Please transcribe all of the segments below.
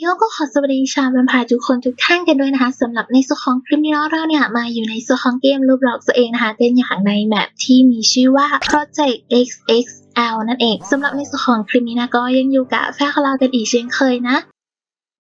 โยก็ขอสวัสดีชาวแวมพายทุกคนทุกท่านกันด้วยนะคะสำหรับในส่วนของคลิปนี้เราเนี่ยมาอยู่ในส่วนของเกมรูปหลอกตัวเองนะคะเป็นอย่างในแมปที่มีชื่อว่า Project XXL นั่นเองสำหรับในส่วนของคลิปนี้นะก็ยังอยู่กับแฟนของเรากันอีกเช่นเคยนะ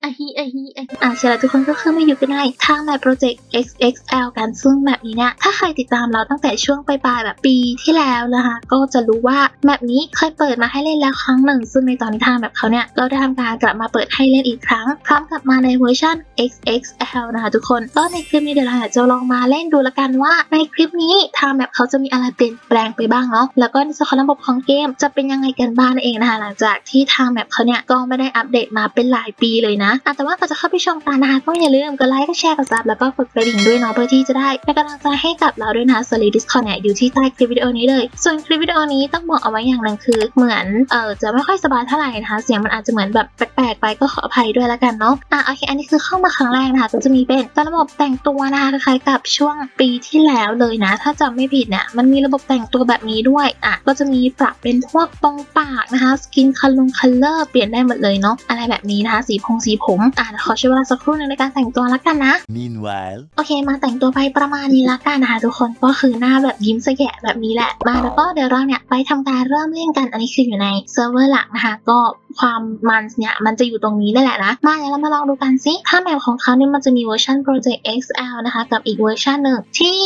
อะฮีอะฮีอะฮีอะเสร็จแล้วทุกคนก็คือมาอยู่กันในทางแมป Project XXL กันซึ่งแมปนี้เนี่ยถ้าใครติดตามเราตั้งแต่ช่วงปลายๆแบบปีที่แล้วนะคะก็จะรู้ว่าแมปนี้เคยเปิดมาให้เล่นแล้วครั้งหนึ่ง ซึ่งในตอนนี้ทางแบบเขาเนี่ยก็ได้ทำการกลับมาเปิดให้เล่นอีกครั้ง พร้อมกับมาในเวอร์ชัน XXL นะคะทุกคนก็ในคลิปนี้เดี๋ยวเราจะลองมาเล่นดูละกันว่า ในคลิปนี้ทางแบบเขาจะมีอะไรเปลี่ยนแปลงไปบ้างเนาะแล้วก็ในส่วนของระบบของเกมจะเป็นยังไงกันบ้างนั่นเองนะคะหลังจากที่ทางแบบเขาเนี่ยก็ไม่ได้อัปเดตมาเป็นหลายปีเลยนะะแต่ว่าก่อนจะเข้าไปชมกันนะคะก็อย่าลืมกดไลค์กดแชร์กดซับแล้วก็กดกระดิ่งด้วยเนาะเพื่อที่จะได้เป็นกำลังใจให้กับเราด้วยนะส่วนลิงก์ Discord เนี่ยอยู่ที่ใต้คลิปวิดีโอนี้เลย ส่วนคลิปวิดีโอนี้ต้องบอกเอาไว้อย่างหนึ่งคือเหมือนเออจะไม่ค่อยสบายเท่าไหร่นะคะเสียงมันอาจจะเหมือนแบบแปลกๆไปก็ขออภัยด้วยแล้วกันเนาะอะโอเคอันนี้คือเข้ามาครั้งแรกนะคะก็จะมีเป็นระบบแต่งตัวนะคะคล้ายๆกับช่วงปีที่แล้วเลยนะ ถ้าจำไม่ผิดเนี่ยมันมีระบบแต่งตัวแบบนี้ด้วยอะก็จะมีปรับเป็นพวกตรงปากนะคะสกินคัลลงคัลเลอร์เปลี่ยนได้หมดเลยเนาะอะไรแบบนี้นะคะสีพงสีผมอะขอใช้เวลาสักครู่หนึงในการแต่งตัวแล้วกันนะ Meanwhile, โอเค มาแต่งตัวไปประมาณนี้ละกันนะคะทุกคนก็คือหน้าแบบยิ้มสแยะแบบนี้แหละมาแล้วก็เดี๋ยวเราเนี่ยไปทำการเริ่มเล่นกันอันนี้คืออยู่ในเซิร์ฟเวอร์หลักนะคะก็ความมันเนี่ยมันจะอยู่ตรงนี้ได้แหละนะ มาเดี๋ยวเรามาลองดูกันซิถ้าแมปของเขาเนี่ยมันจะมีเวอร์ชัน Project XL นะคะกับอีกเวอร์ชันหนึ่งที่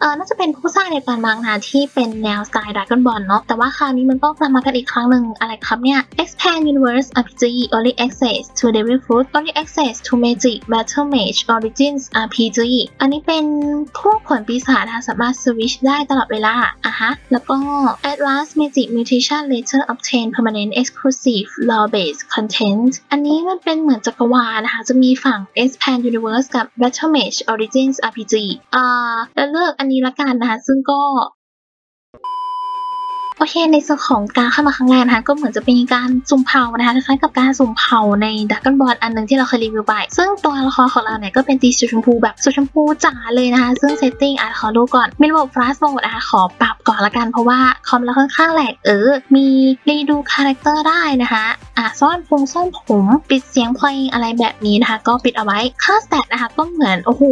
เออน่าจะเป็นผู้สร้างเดียวกันบางนะที่เป็นแนวสไตล์ Dragon Ball เนาะแต่ว่าคราวนี้มันก็กลับมากันอีกครั้งหนึ่งอะไรครับเนี่ย Expand Universe RPG Early Access to Devil Fruit Early Access to Magic Battle Mage Origins RPG อันนี้เป็นพวกผลปีศาจนะคะสามารถสวิชได้ตลอดเวลาอะฮะแล้วก็ Advanced Magic Mutation Later Obtain Permanent Exclusive Law Based Content อันนี้มันเป็นเหมือนจักรวาลนะคะ จะมีฝั่ง Expand Universe กับ Battle Mage Origins RPG อ่าแล้วเลือกอันนี้ละกันนะคะ ซึ่งก็ โอเค ในส่วนของการเข้ามาครั้งแรกนะคะก็เหมือนจะเป็นการสุ่มเผานะคะคล้ายๆกับการสุ่มเผาในดักกันบอลอันหนึ่งที่เราเคยรีวิวไป ซึ่งตัวละครของเราเนี่ยก็เป็นตีสีชมพูแบบสีชมพูจ๋าเลยนะคะ ซึ่งเซตติ้งอะขอดูก่อนมีระบบ flash mode นะคะขอปรับก่อนละกันเพราะว่าคอมเราค่อนข้างแหลกเออ มีรีดูคาแรคเตอร์ได้นะคะอะซ่อนพงซ่อนผมปิดเสียงเพลงอะไรแบบนี้นะคะ ก็ปิดเอาไว้ค่าสแตทนะคะก็เหมือนโอ้โห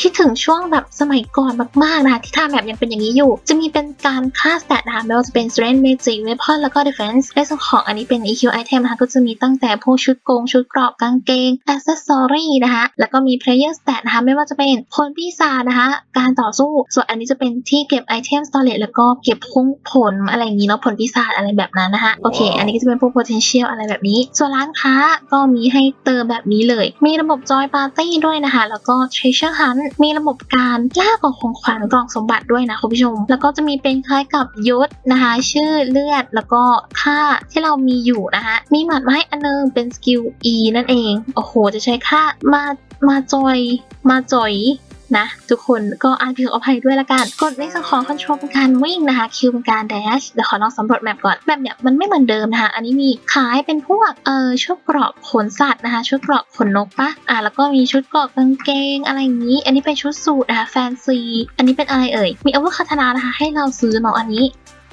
คิดถึงช่วงแบบสมัยก่อนมากๆนะคะที่ทำแบบยังเป็นอย่างนี้อยู่ จะมีเป็นการค่าสแตทนะคะไม่ว่าจะเป็น strength magic weapon แล้วก็ defense ในส่วนของอันนี้เป็น EQ item นะคะก็จะมีตั้งแต่พวกชุดโกง ชุดเกราะกางเกง accessory นะคะแล้วก็มี player stat นะคะไม่ว่าจะเป็นพลปีศาจนะคะการต่อสู้ ส่วนอันนี้จะเป็นที่เก็บ item storage แล้วก็เก็บพุ่งผลอะไรอย่างนี้เนาะผลปีศาจอะไรแบบนั้นนะคะโอเค อันนี้ก็จะเป็นพวก potential อะไรแบบนี้ ส่วนร้านค้าก็มีให้เติมแบบนี้เลย มีระบบ joy party ด้วยนะคะแล้วก็ treasure hunt มีระบบการล่ากล่องของขวัญกล่องสมบัติด้วยนะคุณผู้ชม แล้วก็จะมีเป็นคล้ายกับยศนะคะชื่อเลือดแล้วก็ค่าที่เรามีอยู่นะคะมีหมัดมาให้อันนึงเป็นสกิล E นั่นเอง โอ้โห จะใช้ค่ามามาจอย มาจอยนะทุกคนก็อ่านผิดขออภัยด้วยละกันกดในส่วนของคอนโทรลเป็นการวิ่งนะคะคิวเป็นการ dash เดี๋ยวขอลองสำรวจแมปก่อนแมปเนี่ยมันไม่เหมือนเดิมนะคะอันนี้มีขายเป็นพวกเอ่อชุดเกราะขนสัตว์นะคะชุดเกราะขนนกปะอะแล้วก็มีชุดเกราะกางเกงอะไรอย่างนี้ อันนี้เป็นชุดสูทนะคะแฟนซี อันนี้เป็นอะไรเอ่ยมีอาวุธคาถนานะคะให้เราซื้อเนาะอันนี้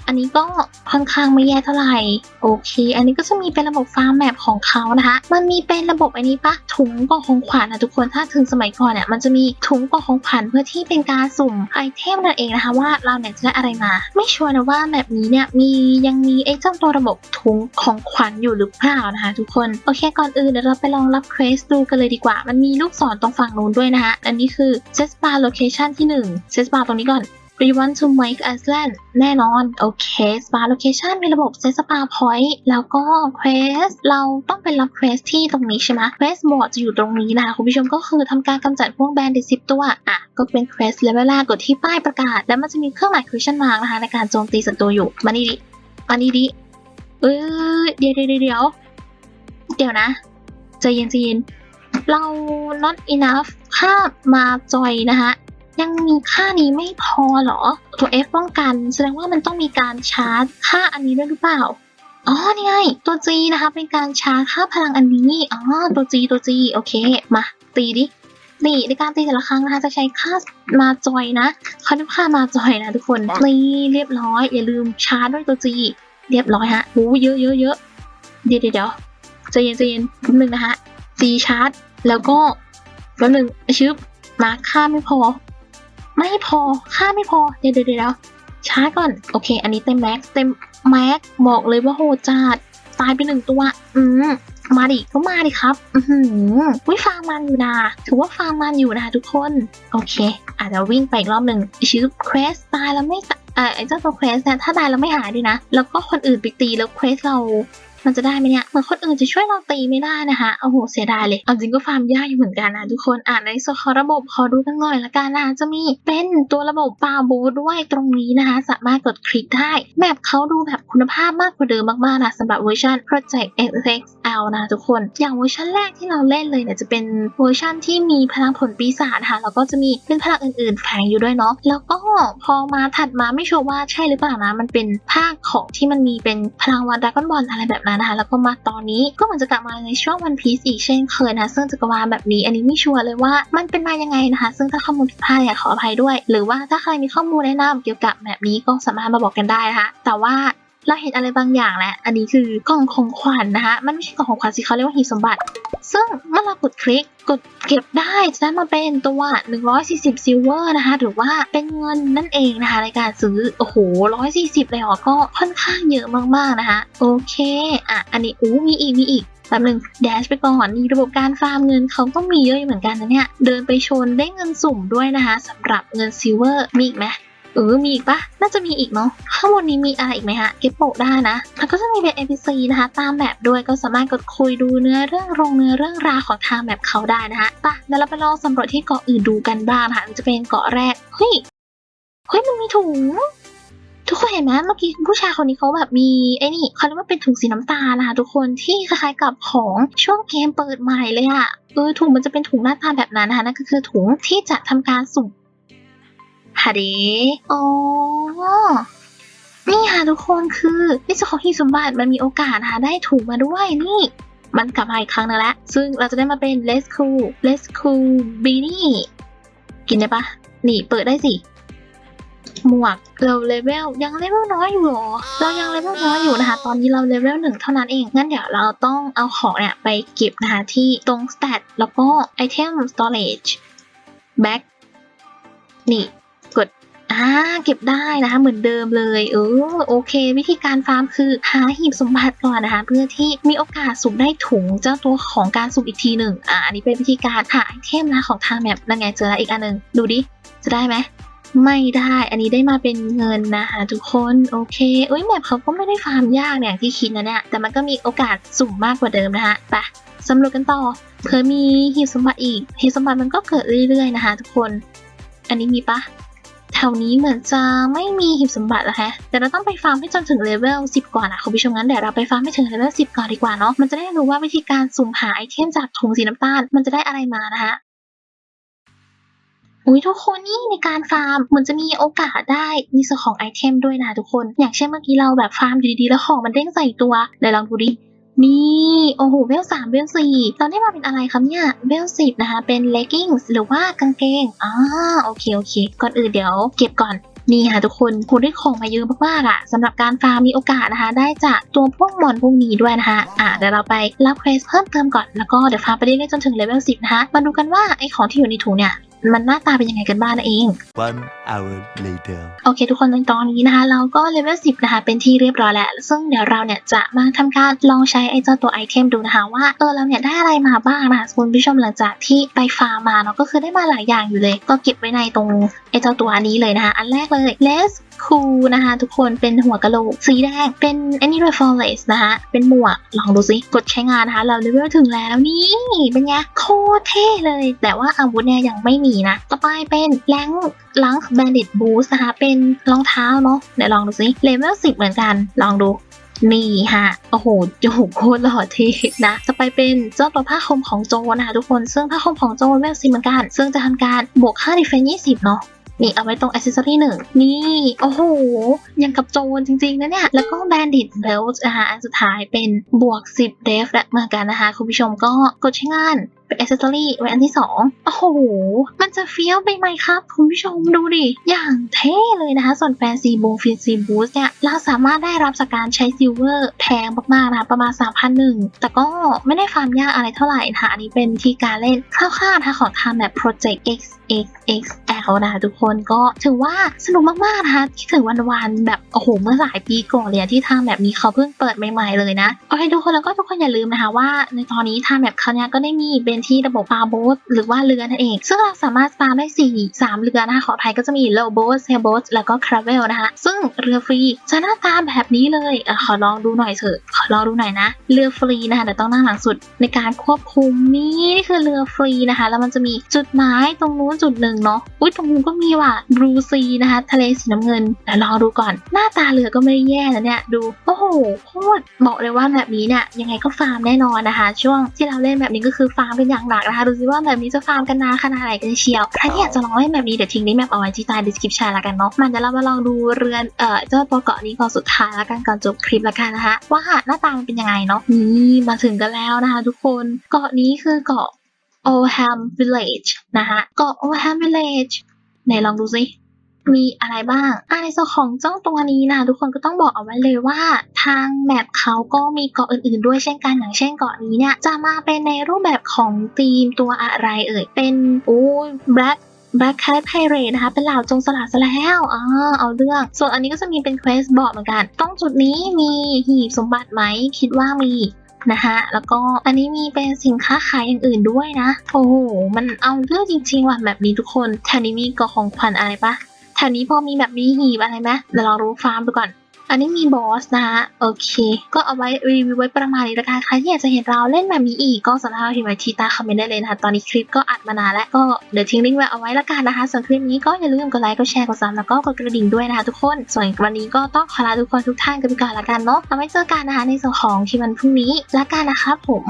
อันนี้ก็ค่อนข้างไม่แย่เท่าไหร่โอเค อันนี้ก็จะมีเป็นระบบฟาร์มแมปของเขานะคะ มันมีเป็นระบบอันนี้ปะถุงกล่องของขวัญนะทุกคนถ้าถึงสมัยก่อนเนี่ยมันจะมีถุงกล่องของขวัญเพื่อที่เป็นการสุ่มไอเทมนั่นเองนะคะว่าเราเนี่ยจะได้อะไรมา ไม่ชัวร์นะว่าแบบนี้เนี่ยมียังมีไอ้เจ้าตัวระบบถุงของขวัญอยู่หรือเปล่านะคะทุกคนโอเคก่อนอื่นเดี๋ยวเราไปลองรับเควสดูกันเลยดีกว่า มันมีลูกศรตรงฝั่งนู้นด้วยนะคะอันนี้คือ set bar location ที่1 set bar ตรงนี้ก่อน We want to make Iceland แน่นอน โอเค Spa Location มีระบบ Set Spa Point แล้วก็ Quest เราต้องไปรับ Quest ที่ตรงนี้ใช่ไหม Quest Board จะอยู่ตรงนี้นะคะคุณผู้ชมก็คือทำการกำจัดพวกแบนดิสิบตัว อะ ก็เป็น Quest เลเวลแรกกดที่ป้ายประกาศ แล้วมันจะมีเครื่องหมาย question mark นะคะในการโจมตีศัตรูอยู่มานี่ดิมานี่ดิเออเดี๋ยวเดี๋ยวเดี๋ยวเดี๋ยวนะใจเย็นใจเย็นเรา not enough ค่ามาจอยนะคะ ยังมีค่านี้ไม่พอเหรอ ตัว F ป้องกัน แสดงว่ามันต้องมีการชาร์จค่าอันนี้ด้วยหรือเปล่าอ๋อนี่ไงตัว G นะคะเป็นการชาร์จค่าพลังอันนี้อ๋อตัว G ตัว G โอเค มา ตีดินี่ในการตีแต่ละครั้งนะคะจะใช้ค่ามาจอยนะเขาเรียกค่ามาจอยนะทุกคนนี่เรียบร้อย อย่าลืมชาร์จด้วยตัว G เรียบร้อยฮะโอ้เยอะเยอะเยอะเดี๋ยวเดี๋ยวเดี๋ยวใจเย็นใจเย็นนิดนึงนะคะซีชาร์จแล้วก็แป๊บหนึงชึบมาค่าไม่พอ ไม่พอค่าไม่พอ เดี๋ยวเดี๋ยวเดี๋ยวชาก่อน โอเค อันนี้เต็มแม็กซ์เต็มแม็กซ์บอกเลยว่าโหจัดตายไปหนึ่งตัว อืมมาดิก็มาดิครับ อือหือวิฟาร์มมันอยู่นะ ถือว่าฟาร์มมันอยู่นะทุกคน โอเค อาจจะวิ่งไปอีกรอบหนึ่งชื่อเควสตายแล้วไม่เออไอ้เจ้าตัวเควสเนี่ยถ้าตายแล้วไม่หายด้วยนะ แล้วก็คนอื่นไปตีแล้วเควสเรา มันจะได้ไหมเนี่ยเหมือนคนอื่นจะช่วยเราตีไม่ได้นะคะโอ้โหเสียดายเลยเอาจริงก็ฟาร์มยากอยู่เหมือนกันนะทุกคนอ่านในส่วนของระบบขอดูกันหน่อยละกันนะจะมีเป็นตัวระบบปาบูด้วยตรงนี้นะคะ สามารถกดคลิกได้แมปเขาดูแบบคุณภาพมากกว่าเดิมมากๆนะสำหรับเวอร์ชัน Project XXL นะทุกคน อย่างเวอร์ชันแรกที่เราเล่นเลยเนี่ยจะเป็นเวอร์ชันที่มีพลังผลปีศาจค่ะแล้วก็จะมีเป็นพลังอื่นๆแฝงอยู่ด้วยเนาะแล้วก็พอมาถัดมาไม่ชัวร์ว่าใช่หรือเปล่านะมันเป็นภาคของที่มันมีเป็นพลังวันดากอนบอลอะไรแบบนั้นนะคะ แล้วก็มาตอนนี้ก็เหมือนจะกลับมาในช่วงวันพีซอีกเช่นเคยนะซึ่งจักรวาลแบบนี้อันนี้ไม่ชัวร์เลยว่ามันเป็นมายังไงนะคะ ซึ่งถ้าข้อมูลผิดพลาดเนี่ยขออภัยด้วย หรือว่าถ้าใครมีข้อมูลแนะนำเกี่ยวกับแบบนี้ก็สามารถมาบอกกันได้นะคะแต่ว่า เราเห็นอะไรบางอย่างแหละอันนี้คือกล่องของขวัญนะคะ มันไม่ใช่กล่องของขวัญสิเขาเรียกว่าหีบสมบัติ ซึ่งเมื่อเรากดคลิกกดเก็บได้จะได้มาเป็นตัว 140ซิลเวอร์นะคะ หรือว่าเป็นเงินนั่นเองนะคะ ในการซื้อ โอ้โห 140 เลยเหรอ ก็ค่อนข้างเยอะมากๆนะคะ โอเค อะ อันนี้อู้มีอีก มีอีกแป๊บหนึงแดชไปก่อนนี่ระบบการฟาร์มเงินเขาก็มีเยอะอยู่เหมือนกันนะเนี่ย เดินไปชนได้เงินสุ่มด้วยนะคะสำหรับเงินซิลเวอร์มีอีกไหม เออมีอีกปะน่าจะมีอีกเนาะข้างบนนี้มีอะไรอีกไหมฮะ เก็บโปะได้นะ แล้วก็จะมีเป็น NPC นะคะ ตามแบบด้วยก็สามารถกดคุยดูเนื้อเรื่องโรงเนื้อเรื่องราวของทางแบบเขาได้นะคะปะเดี๋ยวเราไปลองสำรวจที่เกาะอื่นดูกันบ้างนะคะจะเป็นเกาะแรกเฮ้ยเฮ้ยมันมีถุงทุกคนเห็นไหมเมื่อกี้ผู้ชายคนนี้เขาแบบมีไอ้นี่เขาเรียกว่าเป็นถุงสีน้ำตาลนะคะทุกคนที่คล้ายๆกับของช่วงเกมเปิดใหม่เลยอะเออถุงมันจะเป็นถุงหน้าตาแบบนั้นนะคะนั่นก็คือถุงที่จะทำการสุ่ม ฮะเดโอ๋อนี่ค่ะทุกคนคือในส่วนขอฮีสมบัติมันมีโอกาสนะคะได้ถูกมาด้วยนี่ มันกลับมาอีกครั้งนึงแล้ว ซึ่งเราจะได้มาเป็น Let's Cool Let's Cool Beanie กินได้ปะนี่เปิดได้สิ หมวกเราเลเวลยังเลเวลน้อยอยู่หรอ เรายังเลเวลน้อยอยู่นะคะ ตอนนี้เราเลเวลหนึ่งเท่านั้นเอง งั้นเดี๋ยวเราต้องเอาของเนี่ยไปเก็บนะคะที่ตรง stat แล้วก็ item storage back นี่ อ่าเก็บได้นะคะเหมือนเดิมเลยเออโอเค วิธีการฟาร์มคือหาหีบสมบัติก่อนนะคะเพื่อที่มีโอกาสสุ่มได้ถุงเจ้าตัวของการสุ่มอีกทีหนึ่งอ่าอันนี้เป็นวิธีการหาไอเทมนะของทางแมปนั่นไงเจอแล้วอีกอันหนึ่งดูดิจะได้ไหมไม่ได้ อันนี้ได้มาเป็นเงินนะคะทุกคน โอเคเอ้ยแมปเขาก็ไม่ได้ฟาร์มยากอย่างที่คิดนะเนี่ย แต่มันก็มีโอกาสสุ่มมากกว่าเดิมนะคะไปสำรวจกันต่อ เผื่อมีหีบสมบัติอีกหีบสมบัติมันก็เกิดเรื่อยๆนะคะทุกคน อันนี้มีปะ แถวนี้เหมือนจะไม่มีหีบสมบัติแล้วฮะแต่เราต้องไปฟาร์มให้จนถึงเลเวล10 ก่อนนะคุณผู้ชมงั้นเดี๋ยวเราไปฟาร์มให้ถึงเลเวล10 ก่อนดีกว่าเนาะมันจะได้รู้ว่าวิธีการสุ่มหาไอเทมจากถุงสีน้ำตาลมันจะได้อะไรมานะคะอุ้ยทุกคนนี่ในการฟาร์มมันจะมีโอกาสได้ในส่วนของไอเทมด้วยนะทุกคน อย่างเช่นเมื่อกี้เราแบบฟาร์มอยู่ดีๆแล้วของมันเด้งใส่ตัวเดี๋ยวลองดูดิ นี่โอ้โหเวลสามเวลสี่ตอนนี้มาเป็นอะไรครับเนี่ยเวลสิบนะคะเป็นเลกกิ้งหรือว่ากางเกงอ่าโอเคโอเค ก่อนอื่นเดี๋ยวเก็บก่อนนี่ค่ะทุกคนคุณได้ของมาเยอะมากๆอะสำหรับการฟาร์มมีโอกาสนะคะ ได้จากตัวพวกมอนพวกนี้ด้วยนะคะ อ่าเดี๋ยวเราไปรับเควสเพิ่มเติมก่อนแล้วก็เดี๋ยวฟาร์มไปเรื่อยๆจนถึงเลเวลสิบนะคะมาดูกันว่าไอของที่อยู่ในถุงเนี่ย มันหน้าตาเป็นยังไงกันบ้างนั่นเอง One hour later. โอเค ทุกคนในตอนนี้นะคะ เราก็เลเวล10 นะคะ เป็นที่เรียบร้อยแล้ว ซึ่งเดี๋ยวเราเนี่ยจะมาทำการลองใช้ไอ้เจ้าตัวไอเทมดูนะคะ ว่าเออเราเนี่ยได้อะไรมาบ้างนะคะคุณผู้ชมหลังจากที่ไปฟาร์มมาเนาะก็คือได้มาหลายอย่างอยู่เลย ก็เก็บไว้ในตรงไอ้เจ้าตัวนี้เลยนะคะ อันแรกเลย Let's Cool นะคะทุกคนเป็นหัวกะโหลก สีแดงเป็น Any r e f o r e s นะคะเป็นหมวก ลองดูสิ กดใช้งานนะคะ เราเลเวลถึงแล้วนี่ เป็นไง โคตรเท่เลย แต่ว่าอาวุธเนี่ยยังไม่มีนะ ต่อไปเป็นแรงลังแบนดิตบูสนะคะ เป็นรองเท้าเนาะเดี๋ยวลองดูสิเลเวลสิบเหมือนกัน ลองดูนี่ฮะ โอ้โหโอ้โหโคตรหล่อเท่นะ จะไปเป็นเจ้าตัวผ้าคลุมของโจนะคะทุกคน ซึ่งผ้าคลุมของโจเวลสิบเหมือนกัน ซึ่งจะทำการบวกค่าดีเฟนยี่สิบเนาะ นี่เอาไว้ตรงอ c เซสซอรี่หนึ่งนี่ โอ้โห ยังกับโจรจริงๆนะเนี่ย แล้วก็แบนดิตเบลส์นะคะอันสุดท้ายเป็นบวก 10 เดฟและเหมือนกันนะคะ คุณผู้ชมก็กดใช้งานเป็นอ c เซสซอรี่ไว้อันที่สองโอ้โห มันจะเฟี้ยวไปไหมครับ คุณผู้ชมดูดิ อย่างเท่เลยนะคะ ส่วนแฟนซีบูฟินซีบูสเนี่ย เราสามารถได้รับจากการใช้ซิลเวอร์แพงมากๆนะคะประมาณ 3,001 แต่ก็ไม่ได้ฟาร์มยากอะไรเท่าไหร่นะคะอันนี้เป็นที่การเล่นคร่าวๆนะคะของทางแบบ Project X X X L นะคะทุกคนก็ถือว่าสนุกมากๆนะคะคิดถึงวันๆแบบโอ้โหเมื่อหลายปีก่อนเลยที่ทางแบบนี้เขาเพิ่งเปิดใหม่ๆเลยนะโอเคทุกคนแล้วก็ทุกคนอย่าลืมนะคะว่า ในตอนนี้ทางแบบเขาเนี่ยก็ได้มีเป็นที่ระบบฟาร์โบสหรือว่าเรือนั่นเอง ซึ่งเราสามารถฟาร์มได้สี่สามเรือนะคะขอไทยก็จะมีโลโบสเซลโบสแล้วก็คราเวลนะคะซึ่งเรือฟรีจะหน้าตาแบบนี้เลยอขอลองดูหน่อยเถอะ ขอลองดูหน่อยนะ เรือฟรีนะคะแต่ต้องนั่งหลังสุดในการควบคุมนี่นี่คือเรือฟรีนะคะ แล้วมันจะมีจุดหมายตรงนู้นจุดหนึ่งเนาะ อุ้ยตรงนู้นก็มีว่ะบลูซีนะคะ ทะเลสีน้ำเงินแต่ลองดูก่อน หน้าตาเรือก็ไม่ได้แย่แล้วเนี่ย ดู โอ้โห โคตรบอกเลยว่าแบบนี้เนี่ยยังไงก็ฟาร์มแน่นอนนะคะ ช่วงที่เราเล่นแบบนี้ก็คือฟาร์มเป็นอย่างหนักนะคะ ดูสิว่าแบบนี้จะฟาร์มกันนานขนาดไหนกันเชียว ใครที่อยากจะลองเล่นแบบนี้เดี๋ยวทิ้งลิงก์แมปเอาไว้ที่ใต้ description ละกันเนาะ มันจะเรามาลองดูเรือน เอ่อ เจ้าตัวเกาะนี้ก่อสุดท้ายและกันก่อนจบคลิปละกันนะคะว่าหน้าตามันเป็นยังไงเนาะนี่มาถึงกันแล้วนะคะทุกคนเกาะนี้คือเกาะ Oldham Village นะคะเกาะ Oldham Village ไหนลองดูสิมีอะไรบ้างอ่าในส่วนของเจ้าตัวนี้นะทุกคนก็ต้องบอกเอาไว้เลยว่า ทางแมปเขาก็มีเกาะอื่น ๆ ด้วยเช่นกันอย่างเช่นเกาะนี้เนี่ยจะมาเป็นในรูปแบบของธีมตัวอะไรเอ่ยเป็นโอ้ย black Black Cat Pirate นะคะ เป็นเหล่าจงสลัดซะแล้วอ่าเอาเรื่อง ส่วนอันนี้ก็จะมีเป็นเควสบอกเหมือนกันตรงจุดนี้มีหีบสมบัติไหม คิดว่ามีนะคะแล้วก็อันนี้มีเป็นสินค้าขายอย่างอื่นด้วยนะ โอ้โห มันเอาเรื่องจริงๆว่ะแบบนี้ทุกคนแถวนี้มีกอของขวัญอะไรปะแถวนี้พอมีแบบมีหีบอะไรไหมเดี๋ยวเรารู้ฟาร์มดูก่อน อันนี้มีบอสนะคะโอเค ก็เอาไว้รีวิวไว้ประมาณนี้ละกันใครที่อยากจะเห็นเราเล่นแบบนี้อีกก็สามารถเอาที่ไว้ที่ใต้คอมเมนต์ได้เลยนะคะตอนนี้คลิปก็อัดมานานแล้วก็เดี๋ยวทิ้งลิงก์ไว้เอาไว้ละกันนะคะส่วนคลิปนี้ก็อย่าลืมกดไลค์กดแชร์กดซับแล้วก็กดกระดิ่งด้วยนะคะทุกคนส่วนวันนี้ก็ต้องขอลาทุกคนทุกท่านกันไปก่อนละกันเนาะเอาไว้เจอกันนะคะในส่วนของที่วันพรุ่งนี้ละกันนะคะผม